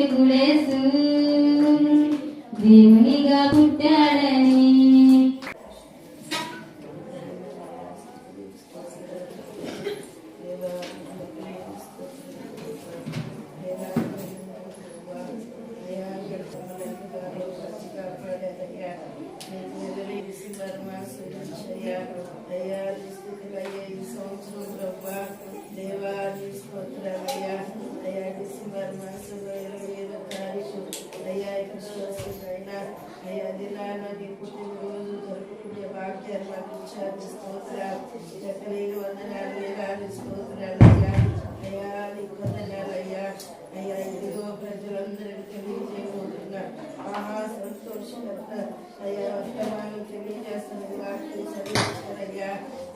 రక్షకుడేసు దేవునిగా పుట్టాడని అయ్యా అయ్యా ఇదిగో ప్రజలందరికీ తెలియజేయబోతున్నా ఆహా సంతోషం అయ్యా వర్తమానం తెలియజేస్తున్నది వాక్యం చదివిస్తారయ్యా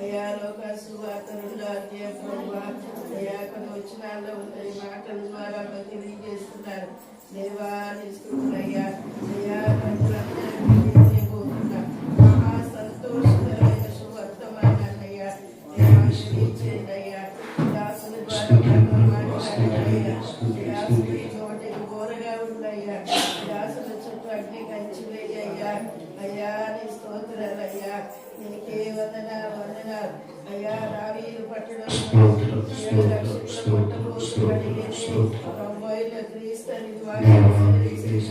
అయ్యా లోక సువార్త రెండో అధ్యాయం అయ్యా కొన్ని వచనాల్లో ఉంటాయి మాటల ద్వారా తెలియజేస్తున్నారు దేవాన్ని స్తుతులయ్యా అయ్యా ప్రజలందరికీ దాసుల ద్వారా మాట్లాడారయ్యా దాసుడి నోటికి బోరగా ఉందయ్యా దాసుల చుట్టూ అగ్ని కంచి వేయ్యా అయ్యా నీ స్తోత్రాలయ్యా నీకే వందన వందన అయ్యా రావీలు పట్టడం ఏడు లక్షల పుట్టబోతు అడిగేది తొంభైల క్రీస్తని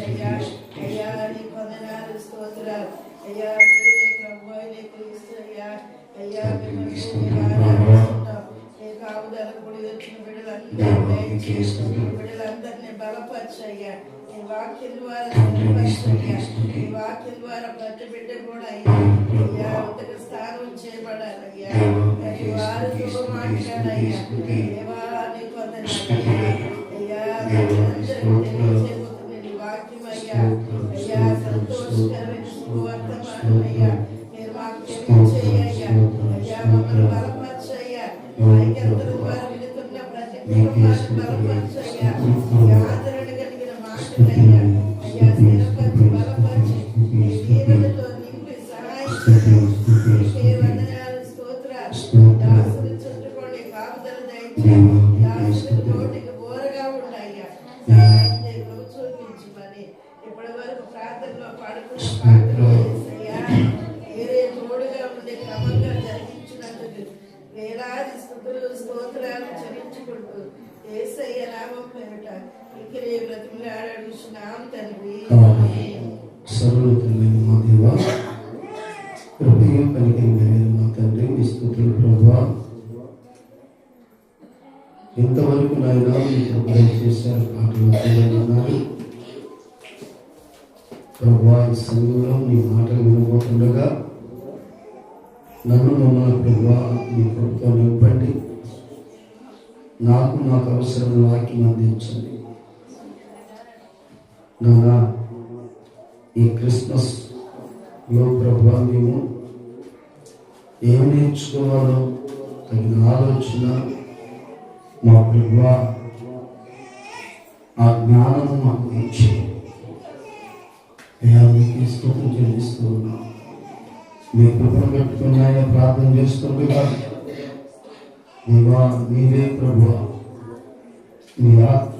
అయ్యా అయ్యా నీ వందనాలు స్తోత్రాలు అయ్యా మీరే ప్రభువైన క్రీస్తు అయ్యా అయ్యా మిమ్మల్ని ఆరాధిస్తున్నాం నీ కాపుదల కూడి వచ్చిన బిడ్డలందరినీ బిడ్డలందరినీ బలపరచయ్యా వాక్యం ద్వారా బలపరచయ్యా వాక్యం ద్వారా ప్రతి బిడ్డ కూడా అయ్యా స్థానం చేయబడాలయ్యా ప్రతి వారితో మాట్లాడయ్యా దేవా అయ్యా వాక్యం అయ్యా అయ్యా సంతోషకరమైన అయ్యా మీరే తోడుగా ఉండి క్రమంగా జరిగించినందుకు వేలాది స్థుతులు స్తోత్రాలు ఏసయ్య పేరట ఇక్కడే బ్రతిమలు ఆడాడుచున్నాం తండ్రి సర్వోన్నతమైన మా దేవ హృదయం కలిగిన మా తండ్రి మీ స్థుతులు ప్రభా ఇంతవరకు నాయన మీకు ప్రభా ఈ సంఘంలో నీ మాటలు వినబోతుండగా నన్ను మమ్మల్ని ప్రభా మీ ప్రభుత్వం నింపండి. నాకు నాకు అవసరమైన వాక్యం అందించండి. నానా ఈ క్రిస్మస్లో ప్రభా మేము ఏం నేర్చుకోవాలో తగిన ఆలోచన మా ప్రభా ఆ జ్ఞానము మాకు ఇచ్చింది అయ్యా మీకు స్తోత్రం చెల్లిస్తూ ఉన్నాం మీ కృపను పెట్టుకుని ఆయన ప్రార్థన చేస్తుండగా దేవా మీరే ప్రభా. మీ ఆత్మ.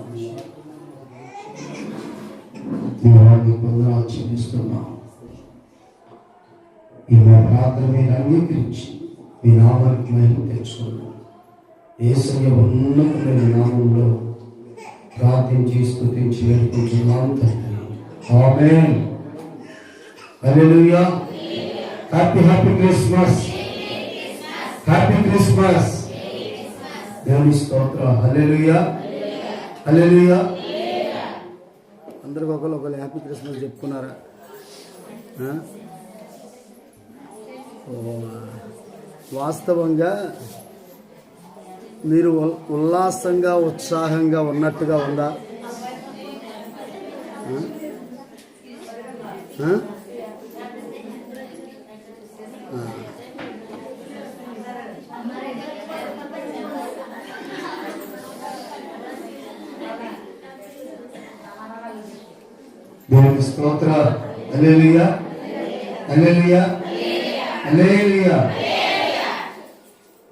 చెల్లిస్తున్నాం ఈ మా ప్రార్థన మీరు అంగీకరించి మీ నామానికి మేము తెచ్చుకున్నాం ఏసయ్య ఉన్నతమైన నామంలో ప్రార్థించి స్థుతించి వేడుకుంటున్నాం తండ్రి. Amen. Hallelujah happy happy Christmas happy Christmas దేవుని స్తోత్ర. హల్లెలూయా హల్లెలూయా అందరికి ఒకరు ఒకరు హ్యాపీ క్రిస్మస్ చెప్పుకున్నారా? వాస్తవంగా మీరు ఉల్లాసంగా ఉత్సాహంగా ఉన్నట్టుగా ఉందా? దేవుని స్తోత్ర. హల్లెలూయా. హల్లెలూయా. హల్లెలూయా.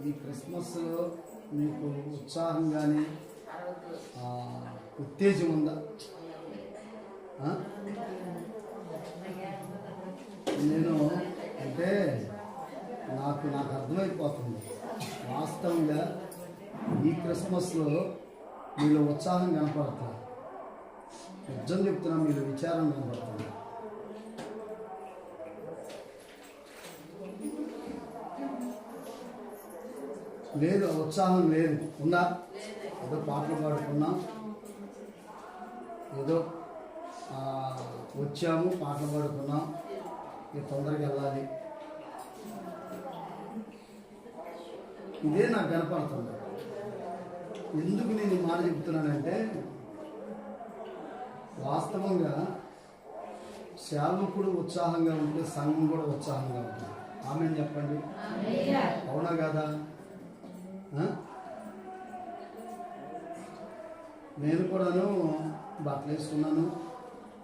ఈ క్రిస్మస్లో మీకు ఉత్సాహం కానీ ఉత్తేజం ఉందా? నేను అంటే నాకు నాకు అర్థమైపోతుంది. వాస్తవంగా ఈ క్రిస్మస్లో మీలో ఉత్సాహం కనపడతా నిజం చెప్తున్నా మీరు విచారం కనబడుతుంది లేదు ఉత్సాహం లేదు. ఉందా? ఏదో పాటలు పాడుకున్నాం. ఏదో వచ్చాము పాటలు పాడుకున్నాం. ఇక తొందరగా వెళ్ళాలి. ఇదే నాకు కనపడుతుంది. ఎందుకు నేను మాట చెప్తున్నానంటే వాస్తవంగా సేవకుడు ఉత్సాహంగా ఉంటే సంఘం కూడా ఉత్సాహంగా ఉంటుంది. ఆమె చెప్పండి. అవునా కదా? నేను కూడాను బట్టలు వేసుకున్నాను.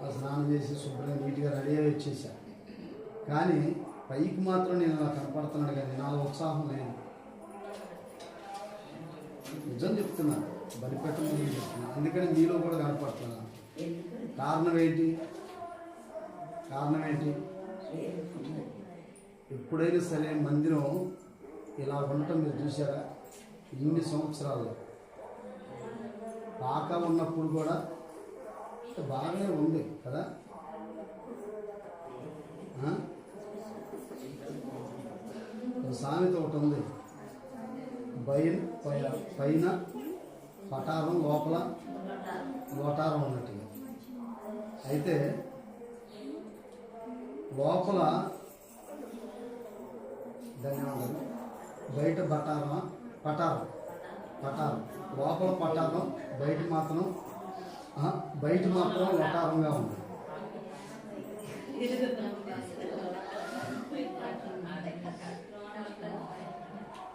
ఆ స్నానం చేసి శుభ్రంగా నీట్గా రెడీ అయ్యి వచ్చేసా. కానీ పైకి మాత్రం నేను అలా కనపడుతున్నాను కానీ నా ఉత్సాహం లేదు. నిజం చెప్తున్నా. బలిపెట్టమని నేను చెప్తున్నా. అందుకని మీలో కూడా కనపడుతున్నాను కారణం ఏంటి? కారణం ఏంటి? ఎప్పుడైనా సరే మందిరం ఇలా ఉండటం మీరు చూసారా ఇన్ని సంవత్సరాలు. పాక ఉన్నప్పుడు కూడా బాగానే ఉంది కదా? సామెత ఒకటి ఉంది. పైన పైన పటారం లోపల లోటారం ఉన్నట్టు. అయితే లోపల ధన్యవాదాలు. బయట బటారం పటారం పటారం. లోపల పటారం బయట మాత్రం బయట మాత్రం వటారంగా ఉంది.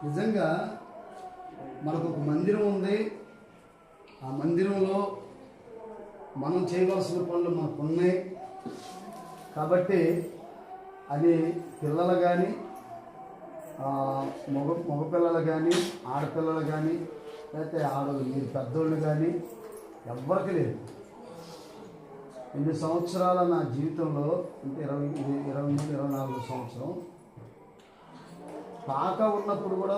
నిజంగా మనకు ఒక మందిరం ఉంది. ఆ మందిరంలో మనం చేయవలసిన పనులు మనకు ఉన్నాయి కాబట్టి అది పిల్లలు కానీ మగ మగపిల్లలు కానీ ఆడపిల్లలు కానీ లేకపోతే ఆడ మీరు పెద్దోళ్ళు కానీ ఎవ్వరికి లేదు. ఎన్ని సంవత్సరాల నా జీవితంలో అంటే ఇరవై ఇరవై మూడు ఇరవై నాలుగు సంవత్సరం పాక ఉన్నప్పుడు కూడా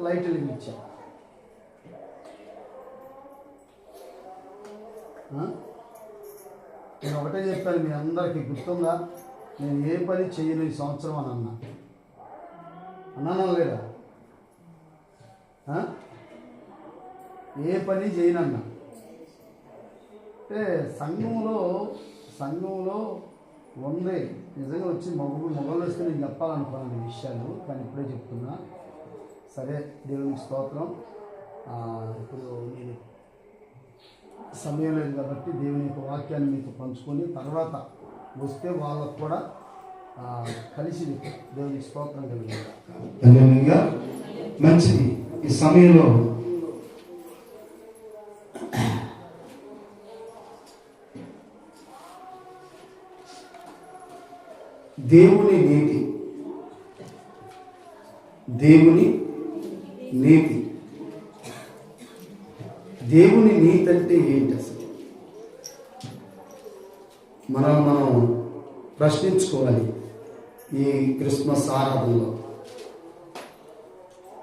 లైట్ ఇచ్చాను నేను ఒకటే చెప్పాను మీ అందరికీ గుర్తుందా? నేను ఏ పని చేయను ఈ సంవత్సరం అని అన్నా. అన్నానా లేదా ఏ పని చేయనన్నా. అంటే సంఘంలో సంఘంలో ఉంది నిజంగా వచ్చి మొగ్గు మొగలు వస్తే నేను చెప్పాలనుకున్నాను ఈ విషయాలు కానీ ఇప్పుడే చెప్తున్నా. సరే దేవునికి స్తోత్రం. ఇప్పుడు నేను సమయం లేదు కాబట్టి దేవుని యొక్క వాక్యాన్ని మీతో పంచుకొని తర్వాత వస్తే వాళ్ళకు కూడా కలిసి దేవునికి స్తోత్రం కలిగింది మంచిది ఈ సమయంలో దేవుని నీతి దేవుని నీతి దేవుని నీతి అంటే ఏంటి అసలు? మనం మనం ప్రశ్నించుకోవాలి ఈ క్రిస్మస్ ఆరాధనలో.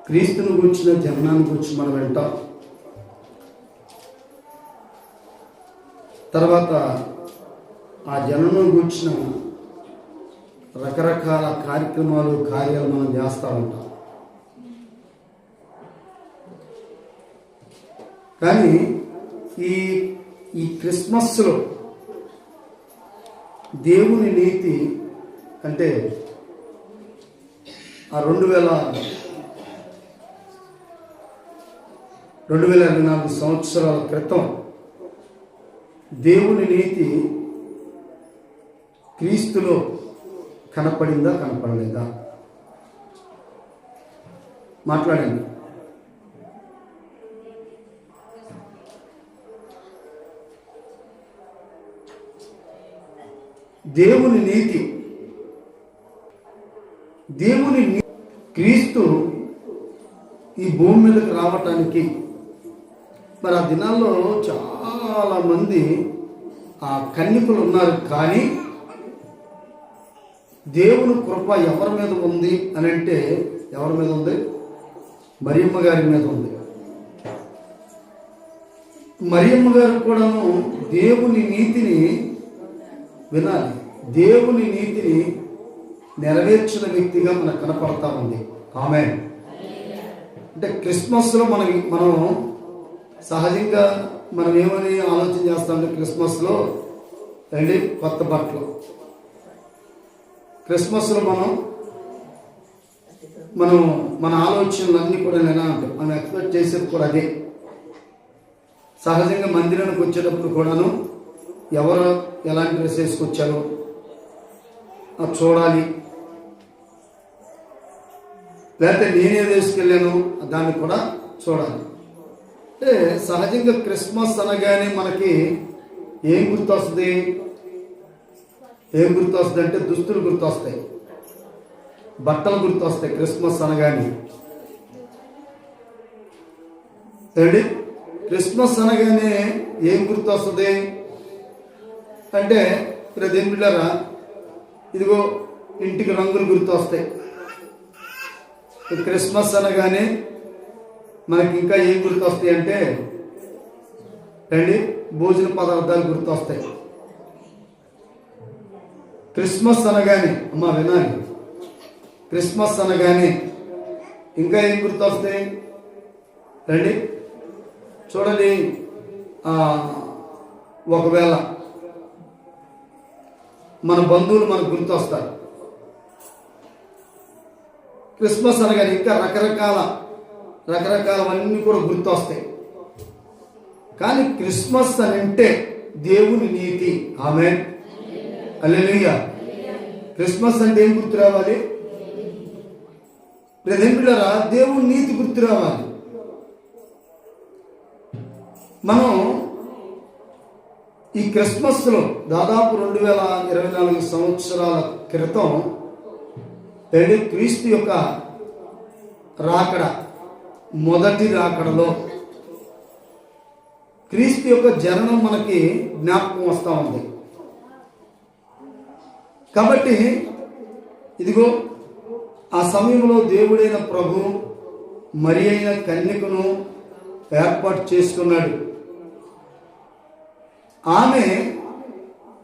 క్రీస్తుని గురించిన జననాన్ని గురించి మనం వింటాం. తర్వాత ఆ జననం గురించిన రకరకాల కార్యక్రమాలు కార్యాలు మనం చేస్తూ ఉంటాం. కానీ ఈ ఈ క్రిస్మస్లో దేవుని నీతి అంటే ఆ రెండు వేల రెండు వేల ఇరవై నాలుగు సంవత్సరాల క్రితం దేవుని నీతి క్రీస్తులో కనపడిందా కనపడలేదా? మాట్లాడండి. దేవుని నీతి. దేవుని క్రీస్తు ఈ భూమి మీదకి రావటానికి. మరి ఆ దినాల్లో చాలా మంది ఆ కన్యకులు ఉన్నారు కానీ దేవుని కృప ఎవరి మీద ఉంది అని అంటే ఎవరి మీద ఉంది? మరియమ్మ గారి మీద ఉంది. మరియమ్మ గారు కూడాను దేవుని నీతిని వినాలి. దేవుని నీతిని నెరవేర్చిన వ్యక్తిగా మనకు కనపడతా ఉంది. ఆమె అంటే క్రిస్మస్లో మనం మనం సహజంగా మనం ఏమని ఆలోచన చేస్తామంటే క్రిస్మస్లో అండి కొత్త బట్టలు. క్రిస్మస్లో మనం మనం మన ఆలోచనలు అన్నీ కూడా ఎలా మనం ఎక్స్పెక్ట్ చేసేది కూడా అదే. సహజంగా మందిరానికి వచ్చేటప్పుడు కూడాను ఎవరు ఎలాంటి డ్రెస్ వేసుకొచ్చారో అది చూడాలి. లేకపోతే నేనే వేసుకెళ్ళాను దాన్ని కూడా చూడాలి. అంటే సహజంగా క్రిస్మస్ అనగానే మనకి ఏం గుర్తొస్తుంది? ఏం గుర్తొస్తుంది అంటే దుస్తులు గుర్తొస్తాయి. బట్టలు గుర్తొస్తాయి క్రిస్మస్ అనగానే. క్రిస్మస్ అనగానే ఏం గుర్తొస్తుంది? అంటే ప్రదేం బిళ్ళరా ఇదిగో ఇంటికి రంగులు గుర్తొస్తాయి. క్రిస్మస్ అనగానే మనకి ఇంకా ఏం గుర్తొస్తాయి అంటే అండి భోజన పదార్థాలు గుర్తొస్తాయి. క్రిస్మస్ అనగానే అమ్మ వినాలి. క్రిస్మస్ అనగానే ఇంకా ఏం గుర్తొస్తాయి? రండి చూడండి ఒకవేళ మన బంధువులు మనకు గుర్తొస్తారు. క్రిస్మస్ అనగానే ఇంకా రకరకాల రకరకాలవన్నీ కూడా గుర్తొస్తాయి. కానీ క్రిస్మస్ అని అంటే దేవుని నీతి. ఆమె అల్లెలుయ్య క్రిస్మస్ అంటే ఏం గుర్తు రావాలి? ప్రజెంటులరా దేవుని నీతి గుర్తు రావాలి. మనం ఈ క్రిస్మస్లో దాదాపు రెండు వేల ఇరవై నాలుగు సంవత్సరాల క్రితం ఏడు క్రీస్తు యొక్క రాకడ మొదటి రాకడలో క్రీస్తు యొక్క జననం మనకి జ్ఞాపకం వస్తూ ఉంది. కాబట్టి ఇదిగో ఆ సమయంలో దేవుడైన ప్రభు మరి అయిన కన్యకను ఏర్పాటు చేసుకున్నాడు. ఆమె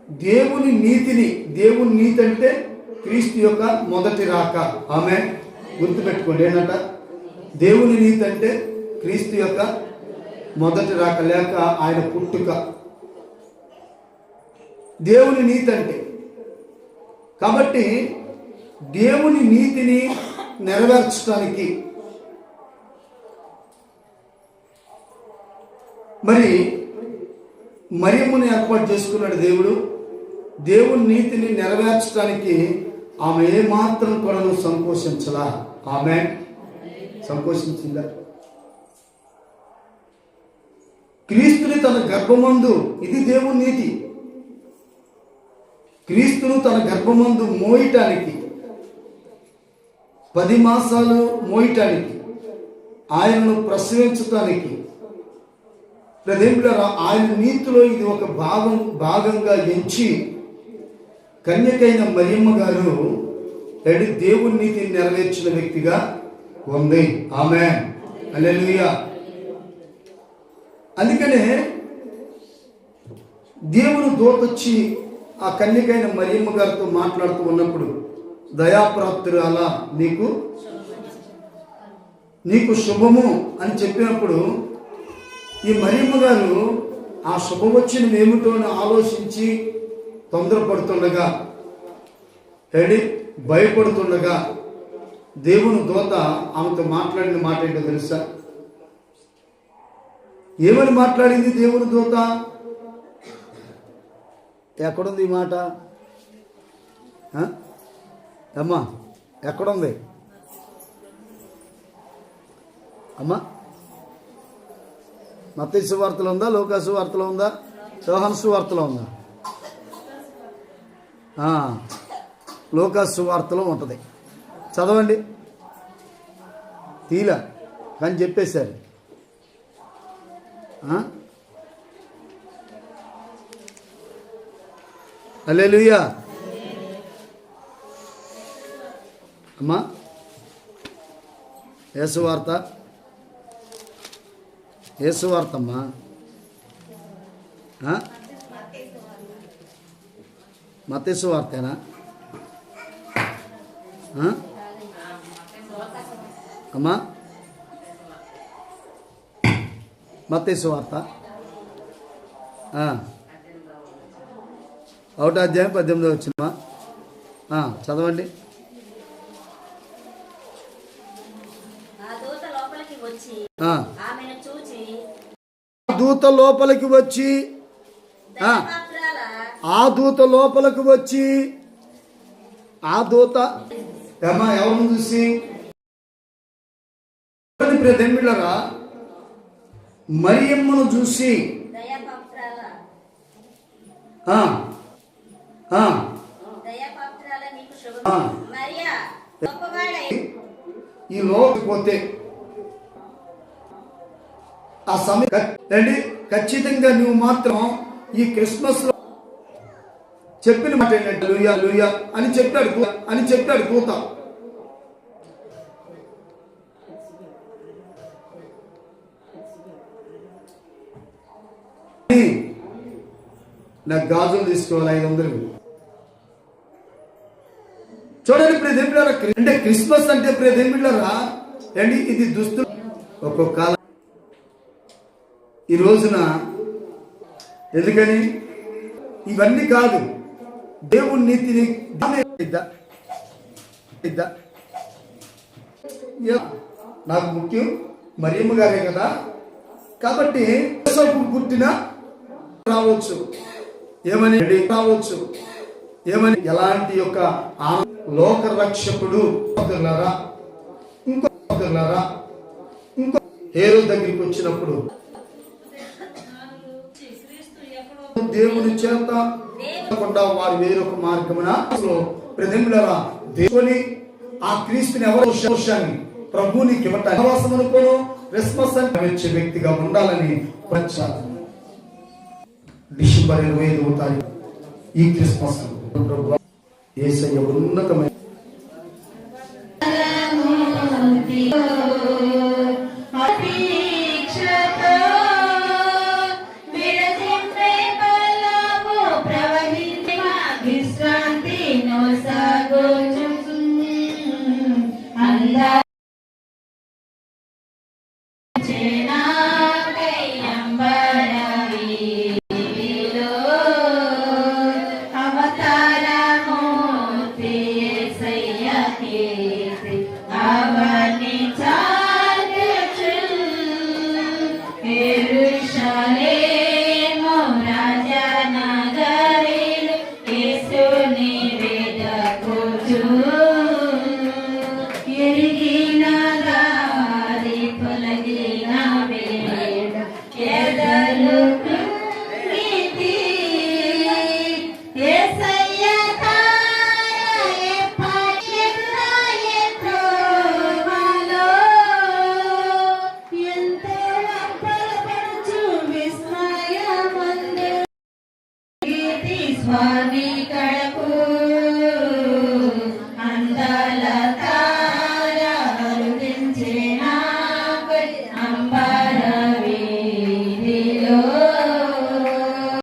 దేవుని నీతిని దేవుని నీతి అంటే క్రీస్తు యొక్క మొదటి రాక. ఆమె గుర్తుపెట్టుకోండి ఏంటంట? దేవుని నీతి అంటే క్రీస్తు యొక్క మొదటి రాక లేక ఆయన పుట్టుక. దేవుని నీతి అంటే. కాబట్టి దేవుని నీతిని నెరవేర్చడానికి మరి మరియమ్మను ఏర్పాటు చేసుకున్నాడు దేవుడు. దేవుని నీతిని నెరవేర్చడానికి ఆమె ఏమాత్రం కూడా సంకోచించలా. ఆమె సంకోచించిందా? క్రీస్తుని తన గర్భమందు ఇది దేవుని నీతి. క్రీస్తును తన గర్భమందు మోయటానికి పది మాసాలు మోయటానికి ఆయనను ప్రసవించటానికి ప్రదేవులరా ఆయన నీతిలో ఇది ఒక భాగం భాగంగా ఎంచి కన్యకైన మరియమ్మ గారు రెడీ దేవుని నీతిని నెరవేర్చిన వ్యక్తిగా ఉంది. ఆమె అల్లెలుయా అందుకనే దేవుని దూతొచ్చి ఆ కన్యకైన మరియమ్మ గారితో మాట్లాడుతూ ఉన్నప్పుడు అలా నీకు? నీకు శుభము అని చెప్పినప్పుడు ఈ మరియమ్మ గారు ఆ శుభవచనం ఏమిటో అని ఆలోచించి తొందరపడుతుండగా రెడీ భయపడుతుండగా దేవుని దోత ఆమెతో మాట్లాడిన మాట ఏంటో తెలుసా? ఏమని మాట్లాడింది దేవుని దూత? ఎక్కడుంది ఈ మాట? అమ్మా ఎక్కడుంది? అమ్మా మత్తయి వార్తలో ఉందా? లోకాసు వార్తలో ఉందా? యోహాను వార్తలో ఉందా? లోకాసు వార్తలో ఉంటుంది. చదవండి. తీల. కానీ చెప్పేశారు. ఆ? అల్లెలుయ్యా అమ్మా. యేసు వార్త యేసు వార్త అమ్మా మతేసు వార్తేనా అమ్మా? మతేసు వార్త ఒకటో అధ్యాయం పద్దెనిమిదో వచ్చిందమ్మా చదవండి ఆ దూత లోపలికి వచ్చి ఆ. ఆమెను చూచి దూత లోపలికి వచ్చి ఆ. దూత లోపలికి వచ్చి ఆ దూత ఏమ్మా ఎవరిని చూసి ప్రియమిళ్ళరా మరియమ్మను చూసి. ఈ లోపలికి పోతే దయాపాత్రాల నీకు ఆ. శుభం మరియా గొప్పవాడై ఈ లోకి పోతే ఆ సమయం రండి. ఖచ్చితంగా నువ్వు మాత్రం ఈ క్రిస్మస్లో చెప్పిన మాట ఏంటంటే లూయా లూయా అని చెప్పాడు అని చెప్పాడు కూత. నాకు గాజులు తీసుకోవాలి ఐదు వందలు. చూడండి ప్రియదేమిళ్ళారా అంటే క్రిస్మస్ అంటే ప్రియదేమిళ్ళారా అండి ఇది దుస్తులు. ఒక్కొక్క కాలం ఈ రోజున ఎందుకని? ఇవన్నీ కాదు. దేవుని నీతిని యా, నాకు ముఖ్యం మరియమ్మ గారే కదా. కాబట్టి పుట్టిన రావచ్చు. ఏమని రావచ్చు. ఏమని ఎలాంటి యొక్క లోక రక్షకుడు సోదరులారా ఇంకో సోదరులారా ఇంకో హేరు దగ్గరికి వచ్చినప్పుడు దేవుని చేత కాకుండా వారు వేరొక మార్గమున ప్రతిమలరా? దేవుని ఆ క్రీస్తుని ఎవరు శోషాన్ని ప్రభువునికి ఇవ్వటానికి అవకాశం అనుకోను. క్రిస్మస్ అని వచ్చే వ్యక్తిగా ఉండాలని ప్రచారం. డిసెంబర్ ఇరవై ఐదవ తారీఖు ఈ క్రిస్మస్ ఏసయ్య ఉన్నతమైన உலகே